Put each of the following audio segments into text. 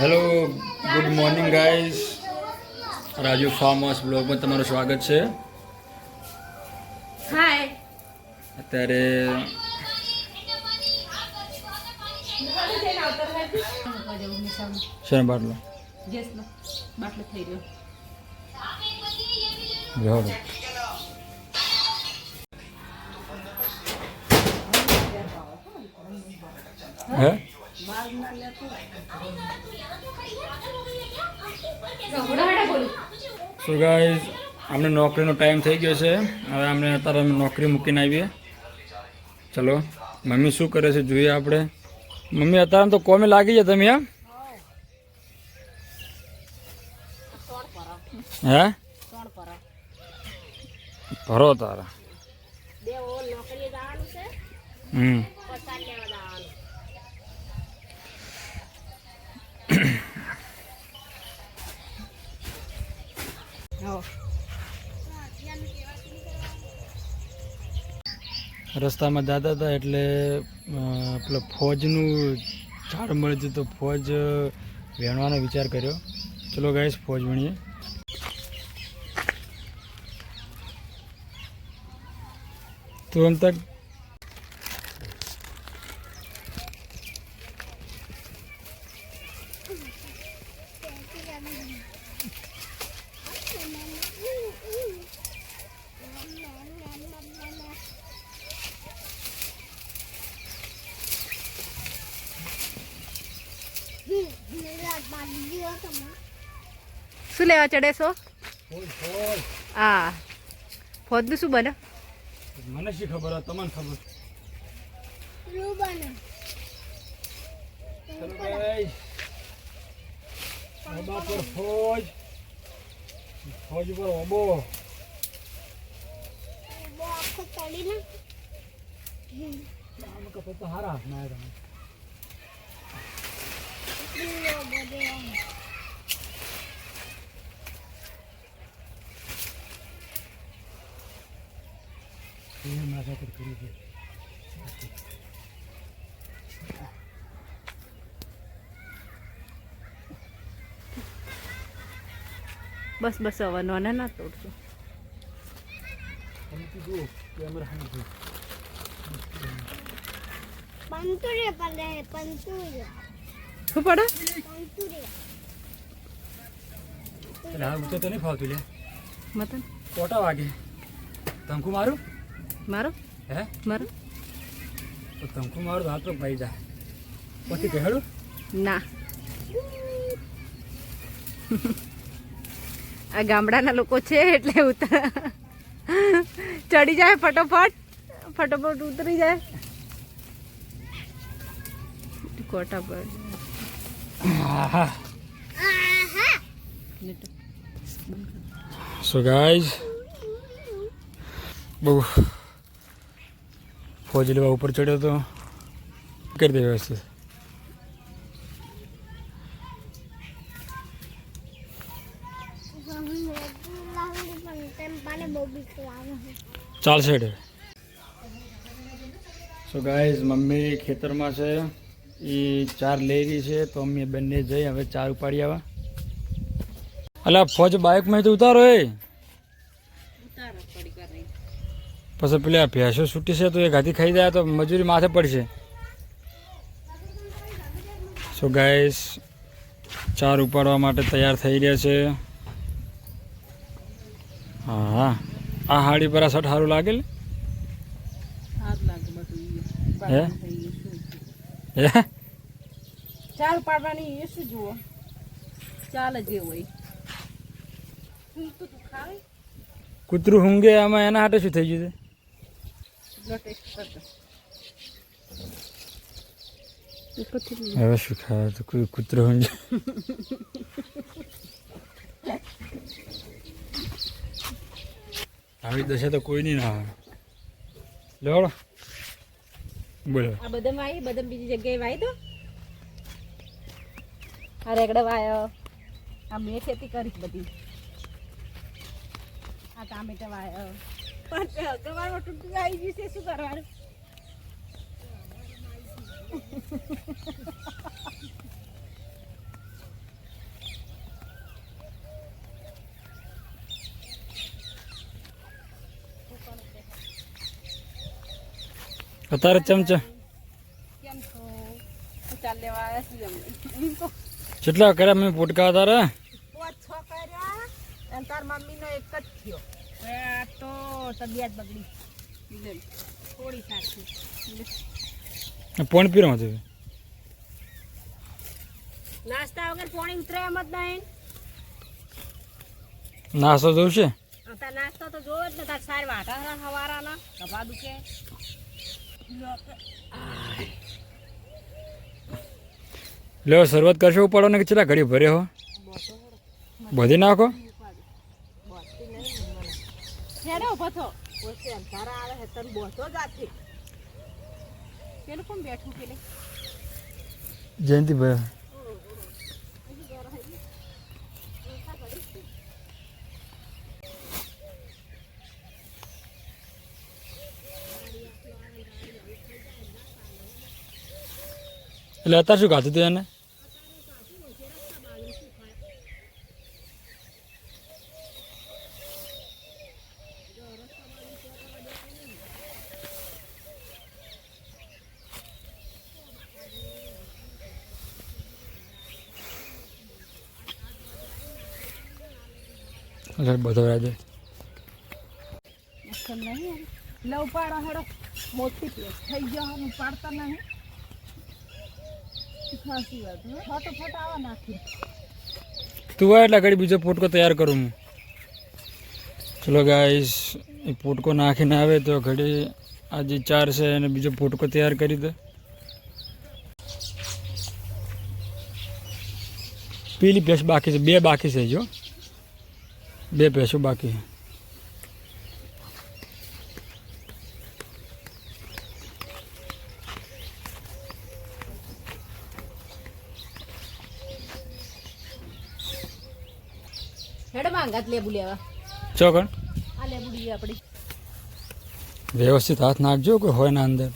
Hello good morning guys Raju farm house બ્લોગમાં તમારું સ્વાગત છે. હાય અત્યારે શેનો બાટલો? જેસનો બાટલો થઈ ગયો. બેહોડો હે સો ગાઈઝ અમને નોકરીનો ટાઈમ થઈ ગયો છે. હવે અમને અત્યારે અમે નોકરી મૂકીને આવીએ. ચલો મમ્મી શું કરે છે જોઈએ આપણે. મમ્મી અત્યારે તો કોમે લાગી જાય તમે એમ હે? ભરો તારા. હમ. રસ્તામાં જતા હતા એટલે પેલો ફોજનું ઝાડ મળી જતું તો ફોજ વેણવાનો વિચાર કર્યો. ચલો ગાઈશ ફોજ વણીએ. તો આમ શું લેવા ચડે છો? આ ફોજનું શું બને? મને શી ખબર હોય? તમને ખબર. ઓબા પર ફોજ. ફોજ પર ઓબો આમ તો હારા હાથમાં આવ્યા તમે. એને માથાકૂટ કરી દે બસ બસ હવે નાના ના તોડશું. તમે કીધું કેમેરા હાંડી પંતુરે પડે પંતુરે શું પડે? પંતુરે એટલે હા ઊંચો તો નહીં ફાવતું લે. મતન? કોટા વાગે. તંકુ મારું? મારો? હે? મારો? તો તંકુ મારું તો હાથ ભાઈ જાય. પછી કહેડું ના. આ ગામડાના લોકો છે એટલે ઉતર ચડી જાય ફટોફટ. ફટોફટ ઉતરી જાય. કોટા પર. સો ગાઈઝ બહુ ફોજ લેવા ઉપર ચડ્યો તો કરી દે વ્યવસ્થિત. ચાલશે સો ગાઈઝ મમ્મી ખેતરમાં છે. એ ચાર લઈ રહી છે તો અમે બંને જઈ હવે ચાર ઉપાડી આવ્યા અલ્યા ફોજ બાઇકમાંથી ઉતારો એ. પછી પેલા ભેંસો છૂટી છે તો એ ઘાતી ખાઈ જાય તો મજૂરી માથે પડશે. સો ગાઈસ ચાર ઉપાડવા માટે તૈયાર થઈ રહ્યા છે. હા હા આ હાડી પર આ શર્ટ સારું લાગે? હે? હે? ચાલ પાડવાની એ શું જુઓ. ચાલ જે હોય. કૂતરું હુંગે આમાં એના હાટે શું થઈ ગયું છે? હવે શું ખાવા તો કોઈ કૂતરું હુંગે આવી દશા તો કોઈ નહીં ના આવે લેવડો બોલો આ બદામ આવી બદામ બીજી જગ્યાએ વાય દો આ રેગડા વાયો આ મેં ખેતી કરી બધી આ ટામેટા વાયો પણ તમારો ટૂંટું આવી છે શું કરવાનું તારે ચમચા. કેટલા કર્યા મેં ફૂટકા તારા છ કર્યા તાર મમ્મી નો એક જ થયો. તો તો તબિયત બગડી. થોડી સાચી પોણ પીરો છે નાસ્તા વગર પાણી ઉતરે એમ જ નહીં. નાસ્તો જોશે તાર નાસ્તો તો જોવે જ ને તાર સાર વાટા હવારાના કપા દુખે. લ્યો શરૂઆત કરશો પડો ને કે કેટલા ઘડી ભરે હો? બધી નાખો? હેડો પથો ઓછે અંધારા આવે હે તન બોતો જાતે પેલું કોણ બેઠું પેલે? જયંતિ ભાઈ એટલે અત્યારે શું ખાતું હતું એને? એટલે બધો રાજે લવ પાડો હેડો. મોટી પ્લેસ થઈ ગયો હું પાડતા નહીં. ખાસી વાત હો. ફોટો આવા નાખી. તું આ એટલે ઘડી બીજો પોટકો તૈયાર કરું હું. ચલો ગાઈસ એ પોટકો નાખીને આવે તો ઘડી આ જે ચાર છે એને બીજો પોટકો તૈયાર કરી દે. પેલી ભેંસ બાકી છે બે બાકી છે જો. બે ભેંસો બાકી ચોકણ વ્યવસ્થિત હાથ નાખજો કે હોય ના અંદર?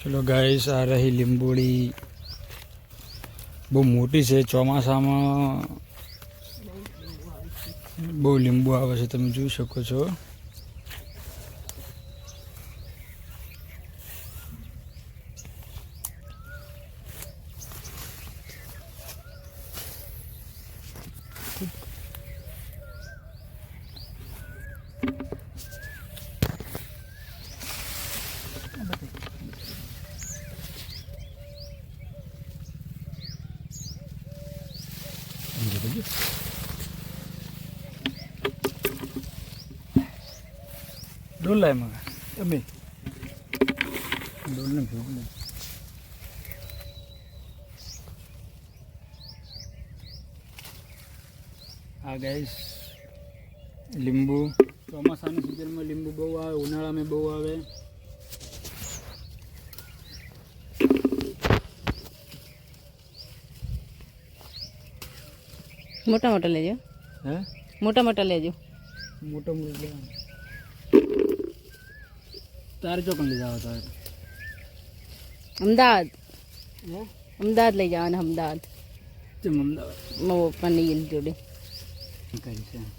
ચલો ગાઈસ આ રહી લીંબોડી બહુ મોટી છે ચોમાસામાં બહુ લીંબુ આવે છે તમે જોઈ શકો છો. ડોલ લાય મગા તમે ડોલ ને આ ગાઈસ લીંબુ. ચોમાસાની સિઝનમાં લીંબુ બહુ આવે, ઉનાળામાં બહુ આવે. મોટા મોટા લેજો. હે? મોટા મોટા લેજો. મોટો મોટો લેવાનો તારે ચોકન લઈ જાવ તારે? અમદાવાદ. હે? અમદાવાદ લઈ જવાના અમદાવાદ. તેમ અમદાવાદ? મારા પપ્પાની જોડે. કરી છે?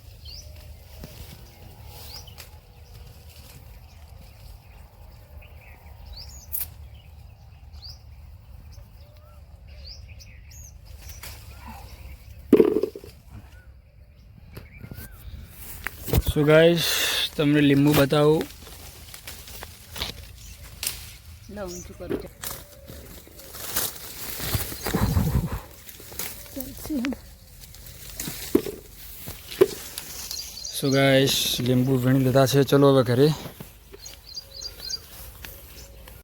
સો ગાઈસ તમને લીંબુ બતાવું. સો ગાઈસ લીંબુ વીણી લીધા છે. ચલો હવે ઘરે.